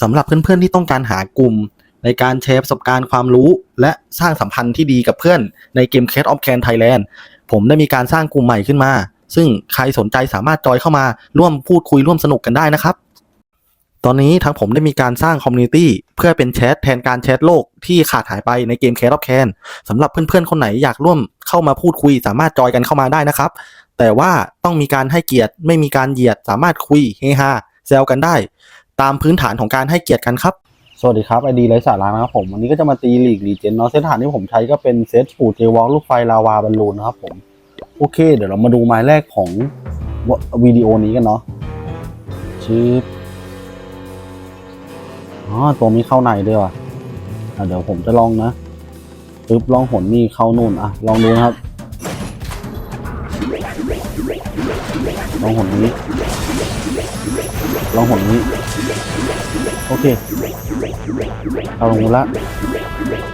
สำหรับเพื่อนๆที่ต้องการหากลุ่ม ในการแชร์ประสบการณ์ความรู้ และสร้างสัมพันธ์ที่ดีกับเพื่อนในเกม Cat of Can Thailand ผมได้มีการสร้างกลุ่มใหม่ขึ้นมา ซึ่งใครสนใจสามารถจอยเข้ามาร่วมพูดคุยร่วมสนุกกันได้นะครับ ตอนนี้ทางผมได้มีการสร้างคอมมูนิตี้เพื่อเป็นแชทแทนการแชทโลกที่ขาดหายไปในเกม Cat of Can สำหรับเพื่อนๆคนไหนอยากร่วมเข้ามาพูดคุย สามารถจอยกันเข้ามาได้นะครับแต่ว่าต้องมีการให้เกียรติไม่มีการเหยียดสามารถคุยเฮฮาแซวกันได้ ตามพื้นฐานของการให้เกียรติกันครับ สวัสดีครับไอดีไรสาระนะครับผมวันนี้ก็จะมาตีลีกลีเจนเนาะเซตฐานที่ผมใช้ก็เป็นเซตปูเจวอลลูกไฟลาวาบอลลูนนะครับผมโอเค เดี๋ยวเรามาดูไม้แรกของววิดีโอนี้กันเนาะชืบอ๋อตัวนี้เข้าในด้วยว่ะอะเดี๋ยวผมจะลองนะปึ๊บลองหนนี่เข้านู่นอะลองดูนะครับลองหนนี้ ลองหนนี้ โอเค เอาลงละ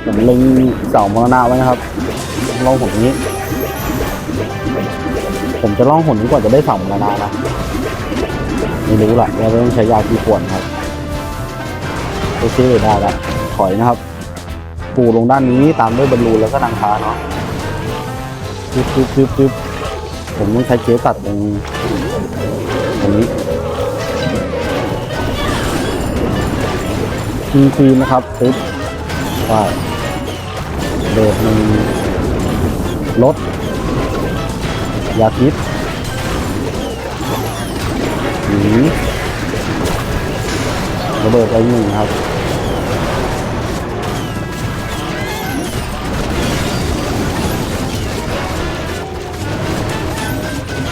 ผมเล็งเสามรณะไว้นะครับล่องหนนี้ ผมจะล่องหนนี้กว่าจะได้เสามรณะนะไม่รู้ละว่าต้องใช้ยากี่ขวดครับ โอเคได้ละถอยนะครับ ปูลงด้านนี้ตามด้วยบอลลูนแล้วก็นางฟ้าเนาะจึ๊บจึ๊บจึ๊บจึ๊บผมต้องใช้เกสตัดตรงตรงนี้ ทีควีนะครับปึ๊บว่าเบรกหนึ่งลดยาพิษหนีระเบิดไปหนึ่งครับ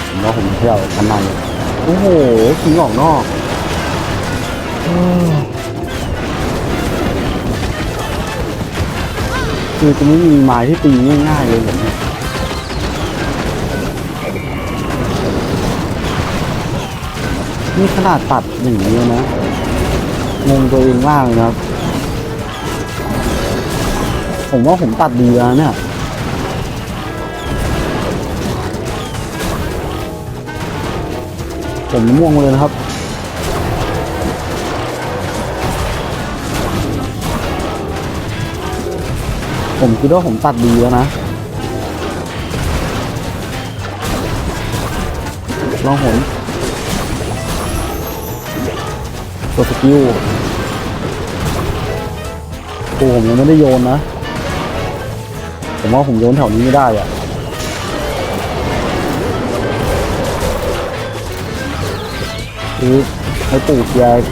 ผมว่าผมเที่ยวข้างในโอ้โหขิงออกนอกอืม คือจะไม่มีไม้ที่ตีง่ายๆเลยแบบนี้นี่ขนาดตัดอย่างนี้นะงงตัวเองมากเลยครับ ผมว่าผมตัดดีแล้วเนี่ยผมม่วงเลยนะครับ ผมคิดว่าผมตัดดีแล้วนะ ลองหนกดสกิลโอ้ผมยังไม่ได้โยนนะ ผมว่าผมโยนแถวนี้ไม่ได้อะคือให้ปู่เคลียร์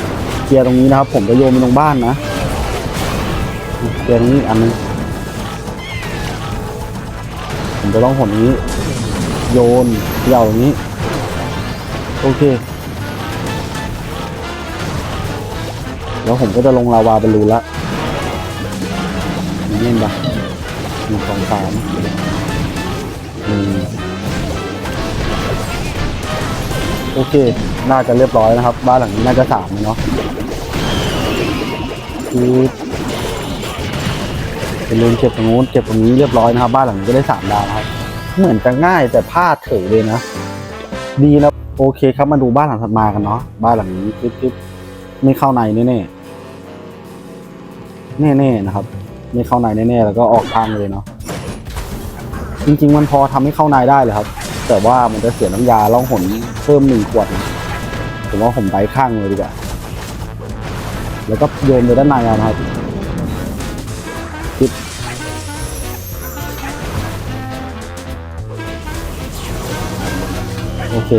เคลียร์ตรงนี้นะครับ ผมจะโยนไปตรงบ้านนะเคลียร์ตรงนี้อันนึง ผมจะต้องหนนี้ โยนเหย่าอย่างนี้ โอเค แล้วผมก็จะลงลาวาบอลลูละนี่เล่นปะหนึ่งสองสามหนึ่งโอเค น่าจะเรียบร้อยนะครับ บ้านหลังนี้น่าจะสามเลยเนาะคือ เลนเก็บตรงนู้นเก็บตรงนี้เรียบร้อยนะครับ บ้านหลังนี้ก็ได้สามดาวครับเหมือนจะง่ายแต่พลาดเฉยเลยนะ ดีแล้วโอเคครับมาดูบ้านหลังถัดมากันเนาะบ้านหลังนี้คลิปคลิปไม่เข้าในแน่แน่แน่แน่ๆนะครับ ไม่เข้าในแน่ๆแล้วก็ออกทางเลยเนาะจริงๆมันพอทำให้เข้าในได้เลยครับ แต่ว่ามันจะเสียน้ำยาล่องหนเพิ่มหนึ่งขวดผมว่าผมไดข้างเลยดีกว่าแล้วก็โยนไปด้านในเอานะครับ โอเค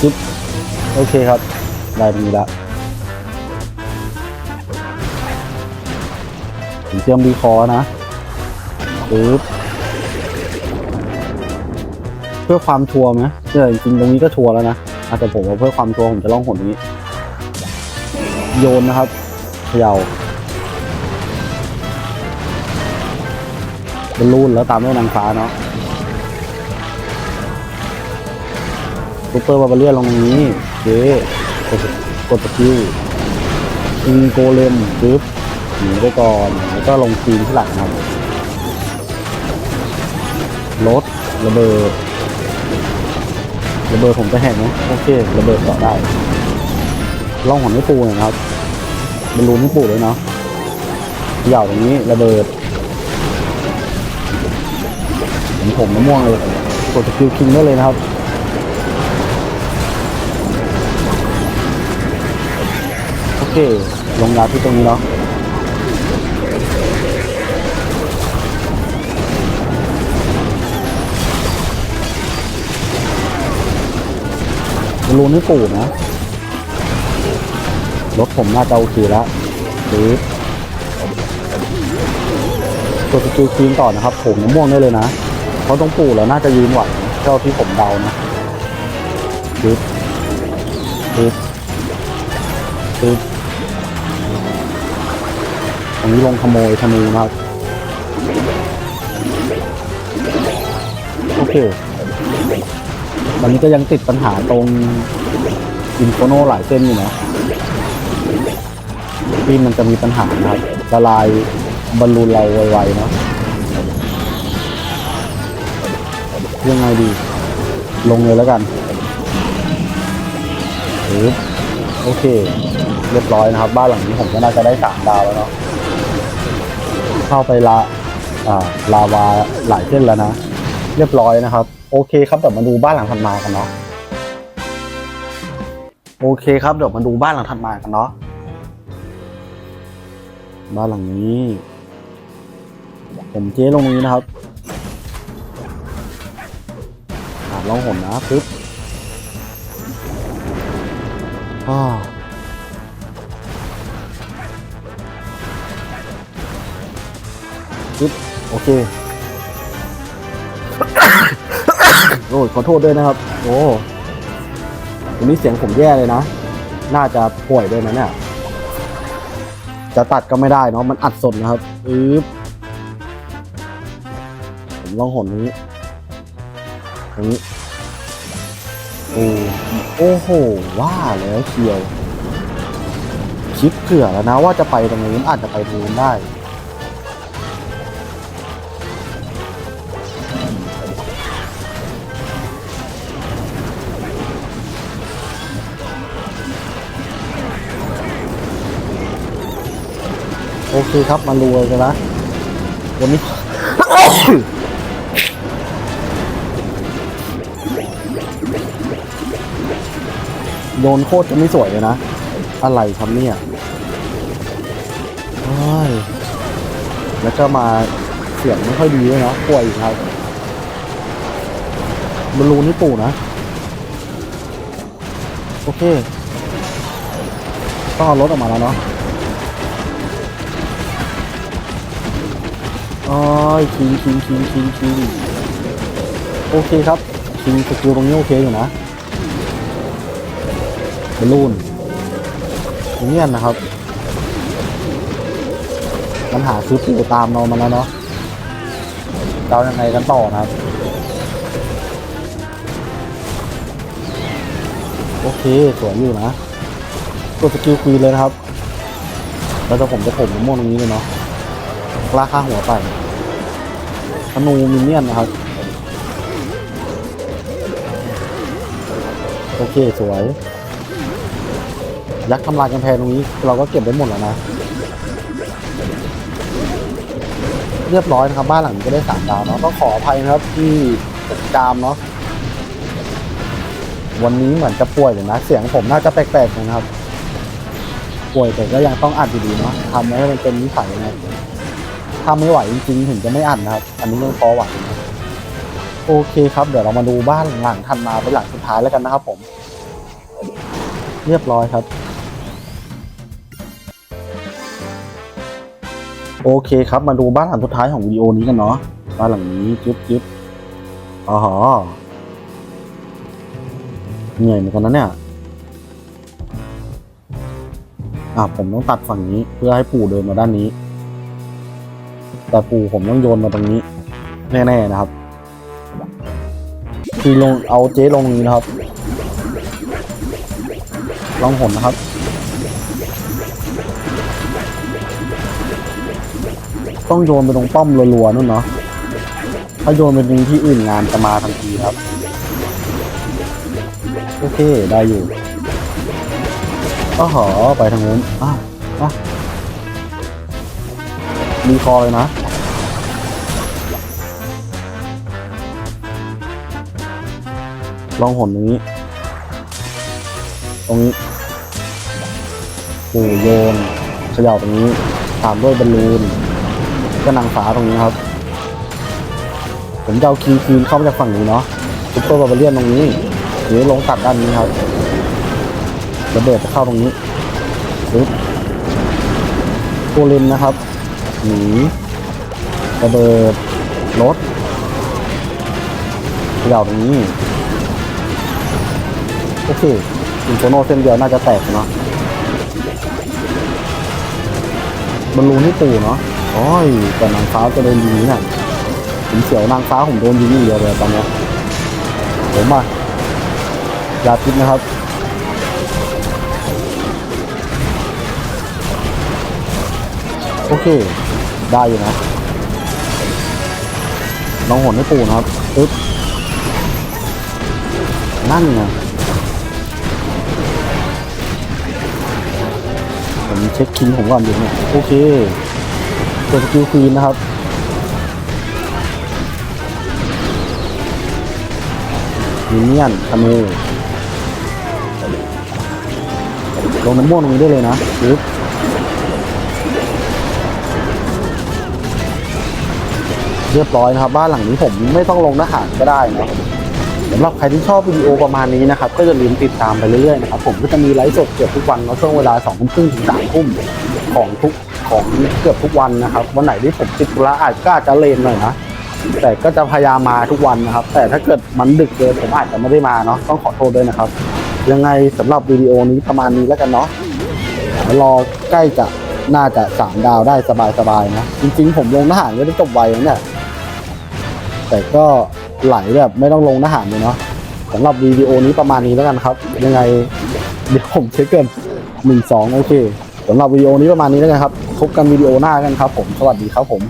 จิ๊บโอเคครับ ได้มีละผมเตรียมดีคอนะปึ๊บเพื่อความชัวร์ไหมเออจริงตรงนี้ก็ชัวร์แล้วนะอะแต่ผมว่าเพื่อความชัวร์ผมจะล่องหนตรงนี้ โยนนะครับเขย่าบอลลูนแล้วตามด้วยนางฟ้าเนาะซูเปอร์บาบาเลียนลงตรงนี้เจ๊กดกดสกิลยิงโกเลมปึ๊บหนีไปก่อนแล้วก็ลงทีมที่หลังครับรถระเบิดระเบิดผมจะแหกไหมโอเค ระเบิดต่อได้ ล่องหนให้ปูน่ยนะครับบรรลุให้ปูเลยเนาะเหย่าตรงนี้ระเบิดผมผมมะม่วงเลยกดสกิลคิงได้เลยนะครับโอเคลงยาที่ตรงนี้เนาะบอลลูนให้ปู่นะ รถผมน่าจะโอเคแล้วหรือตัวสกิลคลีนต่อนะครับ ผมน้ำม่วงได้เลยนะ เพราะตรงปู่แล้วน่าจะยืนไหวเท่าที่ผมเดานะปึ๊บปึ๊บปึ๊บตรงนี้ลงขโมยธนูนะครับ โอเคตอนนี้ก็ยังติดปัญหาตรงอินโฟโนหลายเส้นอยู่นะ ที่มันจะมีปัญหานะครับละลายบอลลูนเราไวๆเนาะยังไงดี ลงเลยแล้วกันปึ๊บโอเค เรียบร้อยนะครับ บ้านหลังนี้ผมก็น่าจะได้สามดาวแล้วเนาะเข้าไปละอ่าลาวาหลายเส้นแล้วนะ เรียบร้อยนะครับ โอเคครับเดี๋ยวมาดูบ้านหลังถัดมากันเนาะโอเคครับเดี๋ยวมาดูบ้านหลังถัดมากันเนาะ บ้านหลังนี้ ผมเจ๊ลงตรงนี้นะครับอ่าลองหนนะปึ๊บอ่าปึ๊บโอเคโอ้ยขอโทษด้วยนะครับ โอ้วันนี้เสียงผมแย่เลยนะ น่าจะป่วยด้วยนะเนี่ย จะตัดก็ไม่ได้เนาะมันอัดสดนะครับอึ๊บผมลองหนนี้ตรงนี้โอ้โอ้โห ว่าแล้วเชียว คิดเผื่อแล้วนะว่าจะไปตรงนี้อาจจะไปตรงนู้นได้ โอเคครับมารวยกันนะวันนี้โดนโคตรจะไม่สวยเลยนะ อะไรครับเนี่ยโอ้ยแล้วก็มาเสียงไม่ค่อยดีด้วยเนาะป่วยอีกครับบอลลูนนี่ปู่นะ โอเค ต้องเอารถออกมาแล้วเนาะ อ๋อคิงคิงคิงคิงคิงโอเคครับคิงสกิลตรงนี้โอเคอยู่นะบอลลูนอย่างเงี้ยนะครับปัญหาคือปู่ตามเรามาแล้วเนาะเรายังไงกันต่อนะครับ โอเค สวยอยู่นะกดสกิลคุยเลยนะครับ แล้วจะผมจะผมม่วงตรงนี้เลยเนาะ ราคาหัวไปธนูมินเนี่ยนนะครับ โอเคสวย ยักษ์ทำลายกำแพงตรงนี้ เราก็เก็บได้หมดแล้วนะ เรียบร้อยนะครับ บ้านหลังนี้ก็ได้สามดาวเนาะก็ขออภัยนะครับที่จามเนาะวันนี้เหมือนจะป่วยอยู่นะ เสียงผมน่าจะแปลกๆนะครับ ป่วยแต่ก็ยังต้องอัดอยู่ดีเนาะทำให้มันเป็นนิสัยนะครับ ถ้าไม่ไหวจริงๆถึงจะไม่อ่านนะครับ อันนี้ยังพอไหวโอเคครับเดี๋ยวเรามาดูบ้านหลังถัดมาเป็นหลังสุดท้ายแล้วกันนะครับผม เรียบร้อยครับ โอเคครับมาดูบ้านหลังสุดท้ายของวิดีโอนี้กันเนาะบ้านหลังนี้จึ๊บจึ๊บอ๋อเหนื่อยเหมือนกันนะเนี่ยอะผมต้องตัดฝั่งนี้เพื่อให้ปู่เดินมาด้านนี้ แต่ปู่ผมต้องโยนมาตรงนี้ แน่ๆนะครับ คือลงเอาเจ๊ลงนี้นะครับ ลองหนนะครับ ต้องโยนไปตรงป้อมรัวๆนู่นเนาะถ้าโยนไปตรงที่อื่นงานจะมาทันทีครับ โอเคได้อยู่ก็หอไปทางนู้นอ้าวอะมีคอเลยนะ ลองหนตรงนี้ ตรงนี้ปู่โยนเขย่าตรงนี้ ตามด้วยบอลลูนก็นางฟ้าตรงนี้ครับ ผมจะเอาคีย์คืนเข้ามาจากฝั่งนี้เนาะซุปเปอร์บาร์เลียนตรงนี้ หรือลงตัดด้านนี้ครับระเบิดจะเข้าตรงนี้ปึ๊บตัวเลนนะครับ หนีระเบิดรถเขย่าตรงนี้ โอเคอินโฟโนเส้นเดียวน่าจะแตกเนาะบอลลูนที่ปู่เนาะโอ้ยแต่นางฟ้าจะโดนยิงเนี่ยผมเสียวนางฟ้าผมโดนยิงอย่เดียวเลยตอนเนี้ยผมอะยาพิษนะครับโอเค ได้อยู่นะลองหนให้ปูนะครับปึ๊บนั่นไง ผมเช็คคิงผมก่อนดีเนี่ยโอเคเปิดสกิลควีนนะครับมินเนี่ยนธนูลงน้ำม่วงตรงนี้ได้เลยนะปึ๊บเรียบร้อยนะครับ บ้านหลังนี้ผมไม่ต้องลงทหารก็ได้เนะ สำหรับใครที่ชอบวิดีโอประมาณนี้นะครับก็อย่าลืมติดตามไปเรื่อยๆนะครับผมก็จะมีไลฟ์สดเกือบทุกวันเนอะช่วงเวลาสองทุ่มครึ่งถึงสามทุ่มของทุกของเกือบทุกวันนะครับวันไหนที่ผมติดธุระอาจก็อาจจะเลนหน่อยนะแต่ก็จะพยายามมาทุกวันนะครับ แต่ถ้าเกิดมันดึกเกินผมอาจจะไม่ได้มาเนาะต้องขอโทษด้วยนะครับ ยังไงสำหรับวิดีโอนี้ประมาณนี้แล้วกันเนาะรอใกล้จะน่าจะสามดาวได้สบายๆนะจริง ๆ ผมลงทหารก็ได้จบไวแล้วเนี่ย แต่ก็ไหลแบบไม่ต้องลงหน้าหารเลยเนาะสำหรับวิดีโอนี้ประมาณนี้แล้วกันครับ ยังไงเดี๋ยวผมเช็คเกินหนึ่งสองโอเคสำหรับวิดีโอนี้ประมาณนี้แล้วกันครับพบกันวิดีโอหน้ากันครับผมสวัสดีครับผม